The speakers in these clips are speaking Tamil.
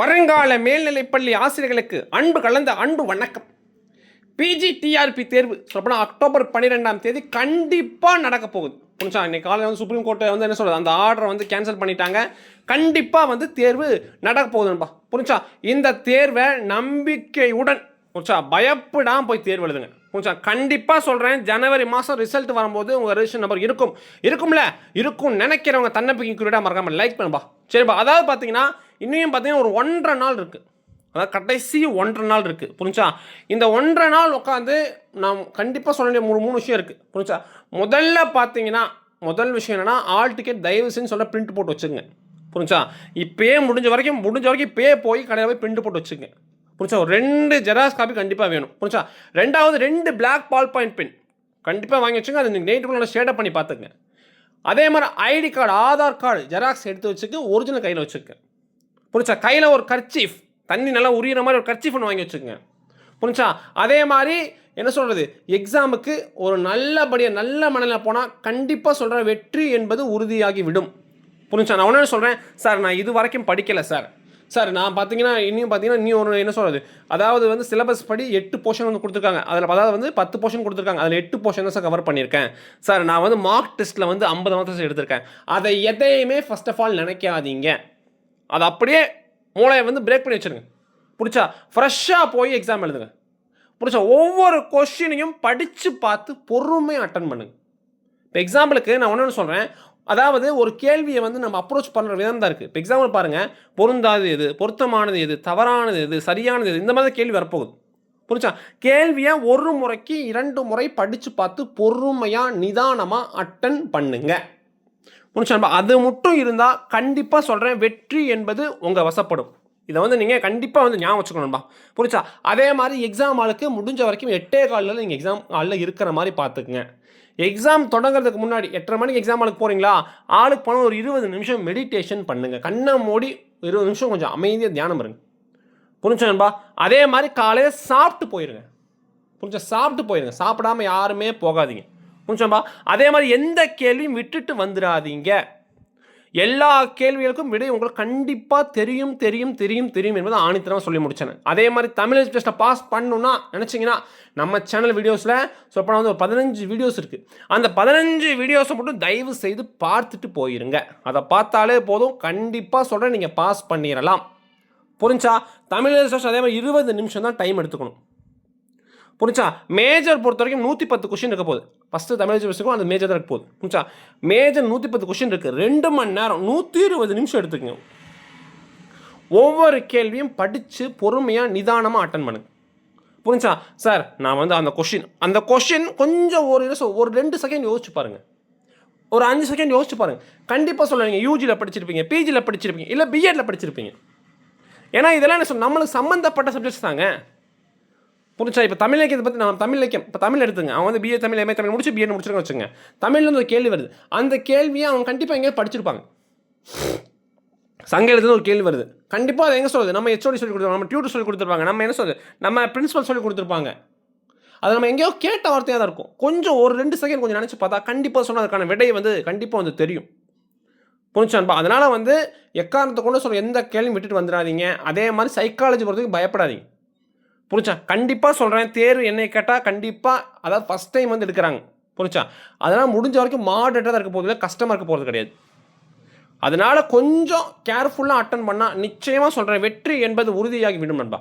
வருங்கால மேல்நிலைப்பள்ளி ஆசிரியர்களுக்கு அன்பு கலந்த அன்பு வணக்கம். பிஜி டிஆர்பி தேர்வு சொல்லப்போனால் அக்டோபர் பன்னிரெண்டாம் தேதி கண்டிப்பாக நடக்க போகுது. புரிஞ்சா இன்னைக்கு காலையில் வந்து சுப்ரீம் கோர்ட்டை வந்து என்ன சொல்கிறது அந்த ஆர்டரை வந்து கேன்சல் பண்ணிட்டாங்க. கண்டிப்பாக வந்து தேர்வு நடக்க போகுதுன்பா புரிஞ்சா இந்த தேர்வை நம்பிக்கையுடன் புரிஞ்சா பயப்படாமல் போய் தேர்வு எழுதுங்க. புரிஞ்சா கண்டிப்பாக சொல்கிறேன் ஜனவரி மாதம் ரிசல்ட் வரும்போது உங்கள் ரெஜிஸ்டர் நம்பர் இருக்கும். இருக்கும்ல? இருக்கும் நினைக்கிறவங்க தன்னம்பிக்கை குறியீடாக மறக்காமல் லைக் பண்ணுப்பா. சரிப்பா. அதாவது பார்த்தீங்கன்னா இன்னும் பார்த்தீங்கன்னா ஒரு ஒன்றரை நாள் இருக்குது அதாவது கடைசி ஒன்றரை நாள் இருக்குது புரிஞ்சா இந்த ஒன்றரை நாள் உட்காந்து நாம் கண்டிப்பாக சொல்ல வேண்டிய மூணு மூணு விஷயம் இருக்குது புரிஞ்சா முதல்ல பார்த்தீங்கன்னா முதல் விஷயம் என்னென்னா ஆல் டிக்கெட் தயவு செஞ்சு சொல்ல பிரிண்ட் போட்டு வச்சுங்க புரிஞ்சா இப்போயே முடிஞ்ச வரைக்கும் முடிஞ்ச வரைக்கும் இப்போயே போய் கடையில் போய் பிரிண்ட் போட்டு வச்சுங்க புரிஞ்சா ஒரு ரெண்டு ஜெராக்ஸ் காப்பி கண்டிப்பாக வேணும். புரிஞ்சா ரெண்டாவது ரெண்டு பிளாக் பால் பாயிண்ட் பென் கண்டிப்பாக வாங்கி வச்சுங்க அது நீங்கள் நைட்டுக்குள்ள ஷேடப் பண்ணி பார்த்துங்க அதே மாதிரி ID card Aadhaar card xerox எடுத்து வச்சுக்க ஒரிஜினல் கையில் வச்சுக்க புரிச்சா கையில் ஒரு கர்ச்சீஃப் தண்ணி நல்லா உரியிற மாதிரி ஒரு கர்ச்சீஃப் ஒன்று வாங்கி வச்சுக்கோங்க. புரிஞ்சா? அதே மாதிரி என்ன சொல்கிறது எக்ஸாமுக்கு ஒரு நல்லபடியாக நல்ல மனநிலை போனால் கண்டிப்பாக சொல்கிறேன் வெற்றி என்பது உறுதியாகி விடும் புரிஞ்சா? நான் ஒன்று சொல்கிறேன் சார் நான் இது வரைக்கும் படிக்கலை சார். சார் நான் பார்த்தீங்கன்னா இன்னும் பார்த்தீங்கன்னா இன்னும் ஒரு என்ன சொல்கிறது அதாவது வந்து சிலபஸ் படி எட்டு போர்ஷன் வந்து கொடுத்துருக்காங்க. அதில் அதாவது வந்து பத்து போர்ஷன் கொடுத்துருக்காங்க. அதில் எட்டு போர்ஷன் தான் சார் கவர் பண்ணியிருக்கேன். சார் நான் வந்து மார்க் டெஸ்ட்டில் வந்து ஐம்பது மார்க்ஸ் எடுத்திருக்கேன். அதை எதையுமே ஃபர்ஸ்ட் ஆஃப் ஆல் நினைக்காதீங்க. அதை அப்படியே மூளையை வந்து பிரேக் பண்ணி வச்சுருங்க. பிடிச்சா ஃப்ரெஷ்ஷாக போய் எக்ஸாம் எழுதுங்க. பிடிச்சா ஒவ்வொரு கொஷினையும் படித்து பார்த்து பொறுமையாக அட்டன் பண்ணுங்க. இப்போ எக்ஸாம்பிளுக்கு நான் ஒன்று சொல்கிறேன் அதாவது ஒரு கேள்வியை வந்து நம்ம அப்ரோச் பண்ணுற விதம் தான் இருக்குது இப்போ எக்ஸாம்பிள் பாருங்கள் பொருந்தாது எது? பொருத்தமானது எது? தவறானது எது? சரியானது எது? இந்த மாதிரி கேள்வி வரப்போகுது. புரிச்சா கேள்வியை ஒரு முறைக்கு இரண்டு முறை படித்து பார்த்து பொறுமையாக நிதானமாக அட்டன் பண்ணுங்கள் புரிச்சா அது மட்டும் இருந்தால் கண்டிப்பாக சொல்கிறேன் வெற்றி என்பது உங்கள் வசப்படும். இதை வந்து நீங்கள் கண்டிப்பாக வந்து ஞாபகம் வச்சுக்கணும்பா புரிச்சா அதே மாதிரி எக்ஸாம் ஆளுக்கு முடிஞ்ச வரைக்கும் எட்டே காலில் நீங்கள் எக்ஸாம் ஆளில் இருக்கிற மாதிரி பார்த்துக்குங்க எக்ஸாம் தொடங்குறதுக்கு முன்னாடி எட்டரை மணிக்கு எக்ஸாம் ஆளுக்கு போகிறீங்களா ஆளுக்கு போனால் ஒரு இருபது நிமிஷம் மெடிடேஷன் பண்ணுங்கள் கண்ணை மூடி இருபது நிமிஷம் கொஞ்சம் அமைதியாக தியானம் இருங்க. புரிஞ்சா அதே மாதிரி காலையில் சாப்பிட்டு போயிருங்க. புரிஞ்சா சாப்பிட்டு போயிருங்க. சாப்பிடாம யாருமே போகாதீங்க. கொஞ்சமா அதே மாதிரி எந்த கேள்வியும் விட்டுட்டு வந்துடாதீங்க எல்லா கேள்விகளுக்கும் விடை உங்களுக்கு கண்டிப்பாக தெரியும் தெரியும் தெரியும் தெரியும் என்பதை ஆணித்தரமாக சொல்லி முடிச்சேன் அதே மாதிரி தமிழ் டெஸ்ட்டை பாஸ் பண்ணணும்னா நினச்சிங்கன்னா நம்ம சேனல் வீடியோஸில் சொப்பனா வந்து ஒரு பதினஞ்சு வீடியோஸ் இருக்குது அந்த பதினஞ்சு வீடியோஸை மட்டும் தயவு செய்து பார்த்துட்டு போயிருங்க. அதை பார்த்தாலே போதும். கண்டிப்பாக சொல்கிறேன் நீங்கள் பாஸ் பண்ணிடலாம். புரிஞ்சா? தமிழ் டெஸ்ட் அதே மாதிரி இருபது நிமிஷம் தான் டைம் எடுத்துக்கணும். புரிஞ்சா? மேஜர் பொறுத்த வரைக்கும் நூற்றி பத்து கொஷின் இருக்க போகுது. ஃபஸ்ட்டு தமிழ் வச்சுக்கும் அந்த மேஜர் தான் இருக்க போகுது புரிஞ்சா? மேஜர் நூற்றி பத்து கொஷின் இருக்குது ரெண்டு மணி நேரம் நூற்றி இருபது நிமிஷம் எடுத்துக்கங்க. ஒவ்வொரு கேள்வியும் படித்து பொறுமையாக நிதானமாக அட்டன் பண்ணுங்க. புரிஞ்சா? சார் நான் வந்து அந்த கொஷின் அந்த கொஷின் கொஞ்சம் ஒரு ஒரு ரெண்டு செகண்ட் யோசிச்சு பாருங்கள் ஒரு அஞ்சு செகண்ட் யோசிச்சு பாருங்கள் கண்டிப்பாக சொல்லுவீங்க யூஜியில் படிச்சிருப்பீங்க பிஜியில் படிச்சிருப்பீங்க இல்லை பிஎட்டில் படிச்சிருப்பீங்க. ஏன்னா இதெல்லாம் என்ன சொல்ல நம்மளுக்கு சம்மந்தப்பட்ட சப்ஜெக்ட்ஸ் தாங்க. புரிஞ்சா? இப்போ தமிழ் இலக்கியத்தை பற்றி நான் தமிழ் இலக்கியம் இப்போ தமிழ் எடுத்துங்க. அவன் வந்து பிஏ தமிழ் எம்ஏ தமிழ் முடிச்சு பிஎட் முடிச்சிருக்க வச்சுங்க தமிழ்லேருந்து ஒரு கேள்வி வருது. அந்த கேள்வியை அவன் கண்டிப்பாக எங்கேயாவது படிச்சிருப்பாங்க. சங்க எழுதுன்னு ஒரு கேள்வி வருது. கண்டிப்பாக அது எங்கே சொல்லுது? நம்ம ஹெச்ஓடி சொல்லி கொடுத்துருப்பாங்க நம்ம டியூட்டர் சொல்லி கொடுத்துருப்பாங்க. நம்ம என்ன சொல்லுது? நம்ம பிரின்ஸிபல் சொல்லி கொடுத்துருப்பாங்க. அது நம்ம எங்கேயோ கேட்ட வார்த்தையாக தான் இருக்கும். கொஞ்சம் ஒரு ரெண்டு செகண்ட் கொஞ்சம் நினச்சி பார்த்தா கண்டிப்பாக சொன்னால் அதுக்கான விடை வந்து கண்டிப்பாக வந்து தெரியும். புரிஞ்சான்பா அதனால் வந்து எக்காரணத்தை கொண்டு சொல்ல எந்த கேள்வியும் விட்டுட்டு வந்துடாதீங்க. அதே மாதிரி சைக்காலஜி பொறுத்தவரைக்கும் பயப்படாதீங்க. புரிச்சா கண்டிப்பாக சொல்கிறேன் தேர் என்னை கேட்டால் கண்டிப்பாக அதாவது ஃபஸ்ட் டைம் வந்து எடுக்கிறாங்க. புரிச்சா அதனால் முடிஞ்ச வரைக்கும் மாடரேட்டாக தான் இருக்க போகிறது இல்லை கஷ்டமாக இருக்க போகிறது கிடையாது. அதனால் கொஞ்சம் கேர்ஃபுல்லாக அட்டன் பண்ணால் நிச்சயமாக சொல்கிறேன் வெற்றி என்பது உறுதியாகி விடும் நண்பா.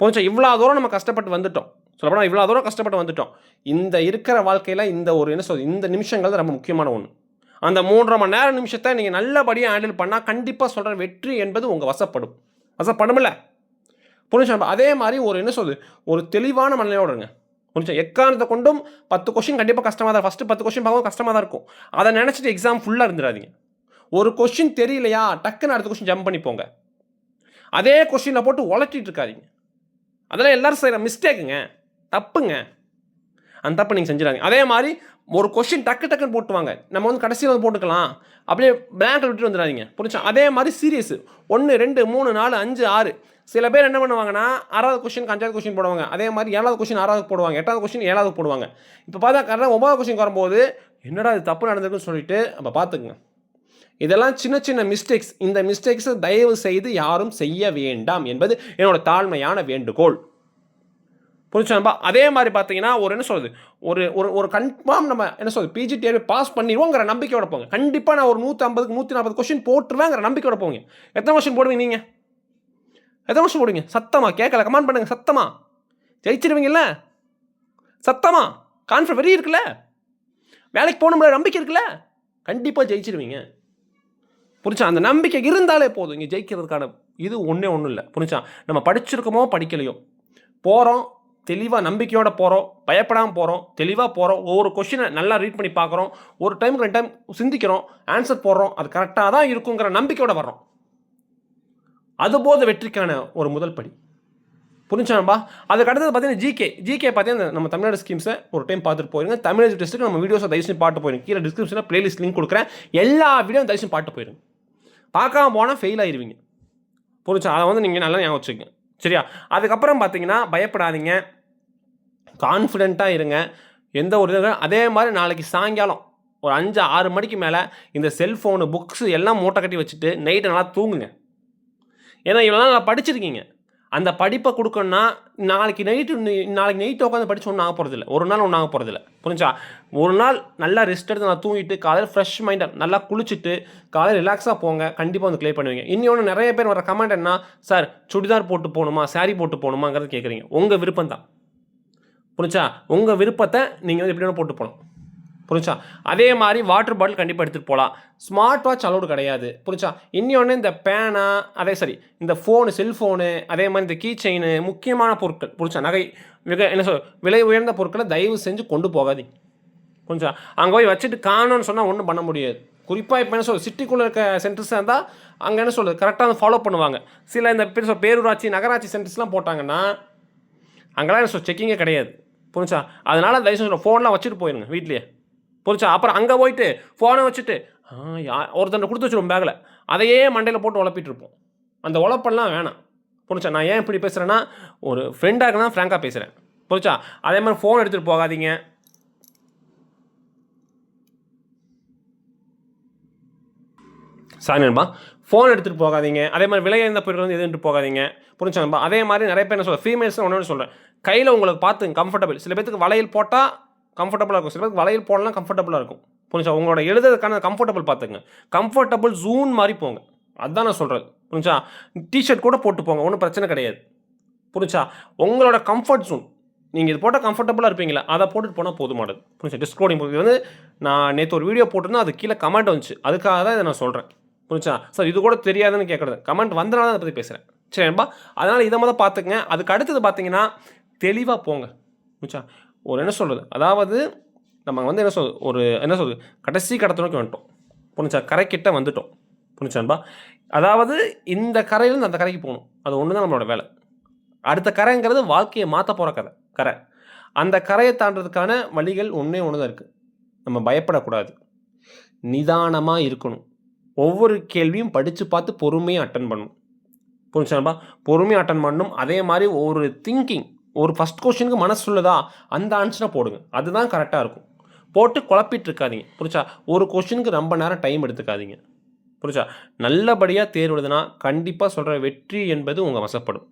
புரிச்சா இவ்வளோ தூரம் நம்ம கஷ்டப்பட்டு வந்துட்டோம். சொல்லப்போனால் இவ்வளோ தூரம் கஷ்டப்பட்டு வந்துட்டோம். இந்த இருக்கிற வாழ்க்கையில் இந்த ஒரு என்ன சொல் இந்த நிமிஷங்கள் தான் ரொம்ப முக்கியமான ஒன்று அந்த மூன்றரை மணி நேரம் நிமிஷத்தை நீங்கள் நல்லபடியாக ஹேண்டில் பண்ணால் கண்டிப்பாக சொல்கிற வெற்றி என்பது உங்கள் வசப்படும். வசப்படும்ல புரிஞ்சா அதே மாதிரி ஒரு என்ன சொல்லுது ஒரு தெளிவான மனநிலையோட இருங்க. புரிஞ்சா எக்காரணத்தை கொண்டும் பத்து கொஷின் கண்டிப்பாக கஷ்டமாக தான் ஃபஸ்ட்டு பத்து கொஷின் பார்க்கவும் கஷ்டமாக தான் இருக்கும். அதை நினச்சிட்டு எக்ஸாம் ஃபுல்லாக இருந்துடாதீங்க ஒரு கொஷின் தெரியலையா டக்குன்னு அடுத்த கொஷின் ஜம்ப் பண்ணி போங்க அதே கொஷினில் போட்டு உழட்டிட்டு இருக்காதீங்க. அதெல்லாம் எல்லோரும் செய்கிற மிஸ்டேக்குங்க தப்புங்க. அந்த தப்பு நீங்கள் செஞ்சிடாங்க அதே மாதிரி ஒரு கொஷின் டக்கு டக்குன்னு போட்டுவாங்க நம்ம வந்து கடைசியில் வந்து போட்டுக்கலாம். அப்படியே பிளாங்கில் விட்டுட்டு வந்துடாதீங்க. புரிஞ்சா அதே மாதிரி சீரியஸ் ஒன்று ரெண்டு மூணு நாலு அஞ்சு ஆறு. சில பேர் என்ன பண்ணுவாங்கன்னா ஆறாவது கொஷின் அஞ்சாவது கொஷின் போடுவாங்க. அதே மாதிரி ஏழாவது கொஷின் ஆறாவது போடுவாங்க. எட்டாவது கொஷின் ஏழாவது போடுவாங்க. இப்போ பார்த்தா கரெக்டாக ஒன்பதாவது கொஷின் வரும்போது என்னடா இது தப்பு நடந்திருக்குன்னு சொல்லிட்டு அப்போ பார்த்துக்குங்க. இதெல்லாம் சின்ன சின்ன மிஸ்டேக்ஸ் இந்த மிஸ்டேக்ஸை தயவு செய்து யாரும் செய்ய வேண்டாம். என்பது என்னோட தாழ்மையான வேண்டுகோள். புரிஞ்சுப்பா அதே மாதிரி பார்த்தீங்கன்னா ஒரு என்ன சொல்றது? ஒரு ஒரு ஒரு கன்ஃபார்ம் நம்ம என்ன சொல்றது? பிஜி தேர்வு பாஸ் பண்ணிடுவோங்கிற நம்பிக்கையோட போங்க. கண்டிப்பாக நான் ஒரு நூற்றி ஐம்பதுக்கு நூற்றி நாற்பது கொஸ்டின் போட்டுருவேங்கிற நம்பிக்கையோட போங்க. எத்தனை கொஸ்டின் போடுவீங்க நீங்கள் எத்தனை வருஷம் போடுவீங்க? சத்தமாக கேட்கல. கமெண்ட் பண்ணுங்க. சத்தமாக ஜெயிச்சிருவீங்கல்ல? சத்தமாக கான்ஃபிடன்ஸ் வெறி இருக்குல்ல? வேலைக்கு போகணும்ல நம்பிக்கை இருக்குல்ல? கண்டிப்பாக ஜெயிச்சிருவீங்க. புரிச்சா அந்த நம்பிக்கை இருந்தாலே போதும். இங்கே ஜெயிக்கிறதுக்கான இது ஒன்றே ஒன்றும் இல்லை. புரிச்சா நம்ம படிச்சிருக்கோமோ படிக்கலையோ? போகிறோம் தெளிவாக நம்பிக்கையோட போகிறோம் பயப்படாமல் போகிறோம் தெளிவாக போகிறோம் ஒவ்வொரு கொஷினை நல்லா ரீட் பண்ணி பார்க்குறோம். ஒரு டைம் ரெண்டு டைம் சிந்திக்கிறோம். ஆன்சர் போடுறோம். அது கரெக்டாக தான் இருக்குங்கிற நம்பிக்கையோட வர்றோம். அதுபோது வெற்றிக்கான ஒரு முதல் படி. புரிஞ்சாம்பா அதுக்கு அடுத்தது பார்த்தீங்கன்னா ஜிகே ஜிகே பார்த்தீங்கன்னா நம்ம தமிழ்நாடு ஸ்கீம்ஸை ஒரு டைம் பார்த்துட்டு போயிருங்க. தமிழ் டெஸ்ட்டுக்கு நம்ம வீடியோஸை தயவுசெய்து பாட்டு போயிருங்க. கீழே டிஸ்கிரிப்ஷனில் பிளேலிஸ்ட் லிங்க் கொடுக்குறேன். எல்லா வீடியோ தயவுசெய்து பாட்டு போயிருங்க. பார்க்காம போனால் ஃபெயில் ஆயிடுவீங்க புரிஞ்சா அதை வந்து நீங்கள் நல்லா ஞாபகம் வச்சுக்கோங்க. சரியா? அதுக்கப்புறம் பார்த்தீங்கன்னா பயப்படாதீங்க. கான்ஃபிடெண்ட்டாக இருங்க. எந்த ஒரு இது அதே மாதிரி நாளைக்கு சாயங்காலம் ஒரு அஞ்சு ஆறு மணிக்கு மேலே இந்த செல்ஃபோனு புக்ஸு எல்லாம் மூட்டை கட்டி வச்சுட்டு நைட்டு நல்லா தூங்குங்க. ஏன்னா இவ்வளோ நல்லா படிச்சிருக்கீங்க. அந்த படிப்பை கொடுக்கணும்னா நாளைக்கு நைட்டு நாளைக்கு நைட்டு உட்காந்து படித்து ஒன்றும் ஆக போகிறதில்ல ஒரு நாள் ஒன்றும் ஆக போகிறதில்ல புரிஞ்சா ஒரு நாள் நல்லா ரெஸ்ட் எடுத்து நான் தூங்கிட்டு காலையில் ஃப்ரெஷ் மைண்டாக நல்லா குளிச்சுட்டு காலையில் ரிலாக்ஸாக போங்க. கண்டிப்பாக வந்து க்ளியர் பண்ணுவீங்க. இன்னொன்று நிறைய பேர் வர கமெண்ட் என்ன சார் சுடிதார் போட்டு போகணுமா? சாரீ போட்டு போகணுமாங்கிறது கேட்குறீங்க உங்கள் விருப்பம் தான் புரிஞ்சா உங்கள் விருப்பத்தை நீங்கள் வந்து எப்படி வேணும் போட்டு போகணும் புரிஞ்சா? அதே மாதிரி வாட்டர் பாட்டில் கண்டிப்பாக எடுத்துகிட்டு போகலாம் ஸ்மார்ட் வாட்ச் அலோடு கிடையாது. புரிஞ்சா? இன்னொன்று இந்த பேனா அதே சரி இந்த ஃபோனு செல்ஃபோனு அதே மாதிரி இந்த கீ செயின் முக்கியமான பொருட்கள். புரிஞ்சா? நகை மிக என்ன சொல் விலை உயர்ந்த பொருட்களை தயவு செஞ்சு கொண்டு போகாதீங்க. புரிஞ்சா? அங்கே போய் வச்சுட்டு காணோன்னு சொன்னால் ஒன்றும் பண்ண முடியாது. குறிப்பாக இப்போ என்ன சொல் சிட்டிக்குள்ளே இருக்க சென்டர்ஸாக இருந்தால் அங்கே என்ன சொல்கிறது கரெக்டாக ஃபாலோ பண்ணுவாங்க. சில இந்த பேர் சொல் பேரூராட்சி நகராட்சி சென்டர்ஸ்லாம் போட்டாங்கன்னா அங்கெல்லாம் என்ன சொல் செக்கிங்கே கிடையாது. புரிஞ்சா? அதனால் தயவு செஞ்சு ஃபோன்லாம் வச்சுட்டு போயிருங்க வீட்லேயே. புரிச்சா அப்புறம் அங்கே போயிட்டு ஃபோனை வச்சுட்டு யா ஒருத்தன் கொடுத்து வச்சிருவோம் பேக்கில் அதையே மண்டையில் போட்டு உழப்பிட்டு இருப்போம். அந்த உழப்பெல்லாம் வேணாம். புரிச்சா நான் ஏன் இப்படி பேசுகிறேன்னா ஒரு ஃப்ரெண்டாக தான் ஃப்ராங்காக பேசுகிறேன் புரிச்சா அதே மாதிரி ஃபோன் எடுத்துகிட்டு போகாதீங்க. சாரி நண்பா. ஃபோன் எடுத்துகிட்டு போகாதீங்க. அதே மாதிரி விலை இருந்த பொருட்கள் வந்து எதுன்ட்டு போகாதீங்க. புரிஞ்சா நண்பா? அதே மாதிரி நிறைய பேர் என்ன சொல்கிறேன் ஃபீமேல்ஸ் ஒன்று சொல்கிறேன் கையில் உங்களுக்கு பார்த்து கம்ஃபர்டபுள் சில பேத்துக்கு வளையல் போட்டால் கம்ஃபர்டபுளாக இருக்கும். சில பேருக்கு வளையல் போடலாம் கம்ஃபர்டபுளாக இருக்கும். புரிஞ்சா உங்களோட எழுதுறதுக்கான கம்ஃபர்டபுள் பார்த்துங்க கம்ஃபர்டபுள் ஜூன் மாதிரி போங்க. அதுதான் நான் சொல்கிறது புரிஞ்சா டிஷர்ட் கூட போட்டு போங்க. ஒன்றும் பிரச்சனை கிடையாது. புரிஞ்சா உங்களோட கம்ஃபர்ட் ஜோன் நீங்கள் இது போட்டால் கம்ஃபர்டபுளாக இருப்பீங்களா அதை போட்டுட்டு போனால் போதுமானது. புரிஞ்சா டிஸ்க்ளோடிங் இது வந்து நான் நேற்று ஒரு வீடியோ போட்டிருந்தேன் அது கீழே கமெண்ட் வந்துச்சு. அதுக்காக தான் இதை நான் சொல்கிறேன் புரிஞ்சா சார் இது கூட தெரியாதுன்னு கேட்குறது கமெண்ட் வந்தனால தான் அதை பற்றி பேசுகிறேன் சரிப்பா அதனால் இதை முதல் பார்த்துக்குங்க. அதுக்கு அடுத்தது பார்த்தீங்கன்னா தெளிவாக போங்க. புரிஞ்சா ஒரு என்ன சொல்கிறது அதாவது நம்ம வந்து என்ன சொல்றது ஒரு என்ன சொல்றது? கடைசி கடத்த நோக்கி வந்துட்டோம். புரிஞ்சா? கரைக்கிட்ட வந்துட்டோம். புரிஞ்சான்பா அதாவது இந்த கரையிலேருந்து அந்த கரைக்கு போகணும். அது ஒன்று தான் நம்மளோட வேலை. அடுத்த கரைங்கிறது வாழ்க்கையை மாற்ற போகிற கரை கரை. அந்த கரையை தாண்டதுக்கான வழிகள் ஒன்றே ஒன்று தான் இருக்குது நம்ம பயப்படக்கூடாது. நிதானமாக இருக்கணும். ஒவ்வொரு கேள்வியும் படித்து பார்த்து பொறுமையாக அட்டன் பண்ணணும். புரிஞ்சான்பா பொறுமையாக அட்டன் பண்ணணும். அதே மாதிரி ஒரு திங்கிங் ஒரு ஃபஸ்ட் கொஸ்டினுக்கு மனசு சொல்லுதா அந்த ஆன்சரை போடுங்க. அதுதான் கரெக்டாக இருக்கும். போட்டு குழப்பிட்டு இருக்காதிங்க புரிச்சா ஒரு கொஸ்டினுக்கு ரொம்ப நேரம் டைம் எடுத்துக்காதீங்க. புரிச்சா நல்லபடியாக தேர்வு எழுதுனா கண்டிப்பாக சொல்கிற வெற்றி என்பது உங்கள் வசப்படும்.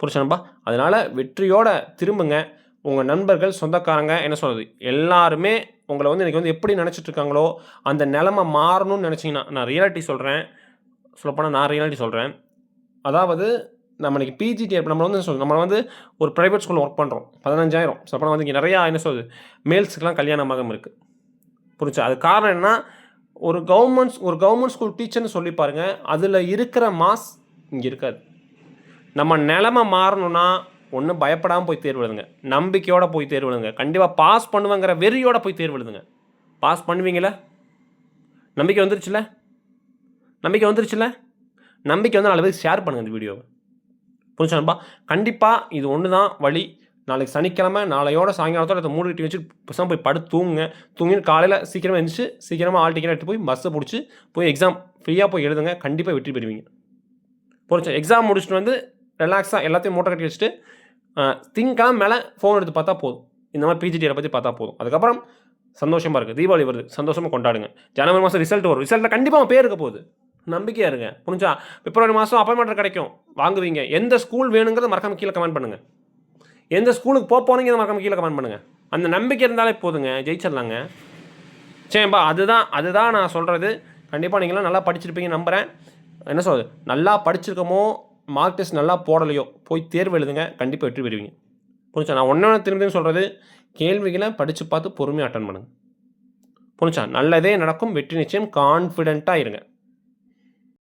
புரிச்சனப்பா அதனால் வெற்றியோட திரும்புங்க. உங்கள் நண்பர்கள் சொந்தக்காரங்க என்ன சொல்கிறது எல்லாருமே உங்களை வந்து இன்றைக்கி வந்து எப்படி நினச்சிட்ருக்காங்களோ அந்த நிலமை மாறணும்னு நினச்சிங்கன்னா நான் ரியாலிட்டி சொல்கிறேன் சொல்லப்போனால் நான் ரியாலிட்டி சொல்கிறேன் அதாவது நம்ம இன்னைக்கு பிஜிடி நம்ம வந்து சொல்லுங்கள் நம்ம வந்து ஒரு ப்ரைவேட் ஸ்கூலில் ஒர்க் பண்ணுறோம் பதினஞ்சாயிரம். சொல்லப்போனால் வந்து இங்கே நிறையா என்ன சொல்லுது மேல்ஸுக்கெலாம் கல்யாணமாக இருக்குது புரிஞ்சா? அது காரணம் என்ன ஒரு கவர்மெண்ட் ஒரு கவர்மெண்ட் ஸ்கூல் டீச்சர்னு சொல்லி பாருங்கள் அதில் இருக்கிற மாஸ் இங்கே இருக்காது. நம்ம நிலமை மாறணும்னா ஒன்றும் பயப்படாமல் போய் தேர்வு எழுதுங்க. நம்பிக்கையோடு போய் தேர்வு எழுதுங்க. கண்டிப்பாக பாஸ் பண்ணுவேங்கிற வெறியோட போய் தேர்வு எழுதுங்க. பாஸ் பண்ணுவீங்களா நம்பிக்கை வந்துருச்சுல நம்பிக்கை வந்துருச்சுல நம்பிக்கை வந்து நாலு பேருக்கு ஷேர் பண்ணுங்கள் இந்த வீடியோவை புரிஞ்சுப்பா கண்டிப்பாக இது ஒன்று தான் வழி நாளைக்கு சனிக்கிழமை நாளையோட சாயங்காலத்தோட அதை மூடி வச்சு பசங்க போய் படுத்து தூங்குங்க. தூங்கிட்டு காலையில் சீக்கிரமாக எழுந்துச்சு சீக்கிரமாக ஆல் டிக்கெட் எடுத்து போய் பஸ்ஸை பிடிச்சி போய் எக்ஸாம் ஃப்ரீயாக போய் எழுதுங்க. கண்டிப்பாக வெற்றி பெறுவீங்க. புரிஞ்சா எக்ஸாம் முடிச்சுட்டு வந்து ரிலாக்ஸாக எல்லாத்தையும் மூட்டை கட்டி வச்சுட்டு திங்கெல்லாம் மேலே ஃபோன் எடுத்து பார்த்தா போதும். இந்த மாதிரி பிஜிடியை பற்றி பார்த்தா போதும். அதுக்கப்புறம் சந்தோஷமாக இருக்குது தீபாவளி வருது. சந்தோஷமாக கொண்டாடுங்க. ஜனவரி மாதம் ரிசல்ட் வரும். ரிசல்ட்டில் கண்டிப்பாக உங்கள் பேர் இருக்க போகுது. நம்பிக்கையாக இருங்க. புரிஞ்சா? பிப்ரவரி மாதம் அப்பாயின்மெண்ட் கிடைக்கும். வாங்குவீங்க. எந்த ஸ்கூல் வேணுங்கிறத மறக்காம கீழே கமெண்ட் பண்ணுங்கள் எந்த ஸ்கூலுக்கு போக போனீங்க மறக்காம கீழே கமெண்ட் பண்ணுங்கள் அந்த நம்பிக்கை இருந்தாலே போதுங்க. ஜெயிச்சிடலாங்க. சரிப்பா அதுதான் அதுதான் நான் சொல்கிறது கண்டிப்பாக நீங்களாம் நல்லா படிச்சிருப்பீங்க நம்புகிறேன் என்ன சொல்கிறது நல்லா படிச்சிருக்கமோ மார்க் டெஸ்ட் நல்லா போடலையோ போய் தேர்வு எழுதுங்க. கண்டிப்பாக வெற்றி பெறுவீங்க. புரிஞ்சா? நான் ஒன்று திரும்பி சொல்கிறது கேள்விகளை படித்து பார்த்து பொறுமையாக அட்டன் பண்ணுங்கள் புரிஞ்சா? நல்லதே நடக்கும். வெற்றி நிச்சயம் கான்ஃபிடென்ட்டாக இருங்க.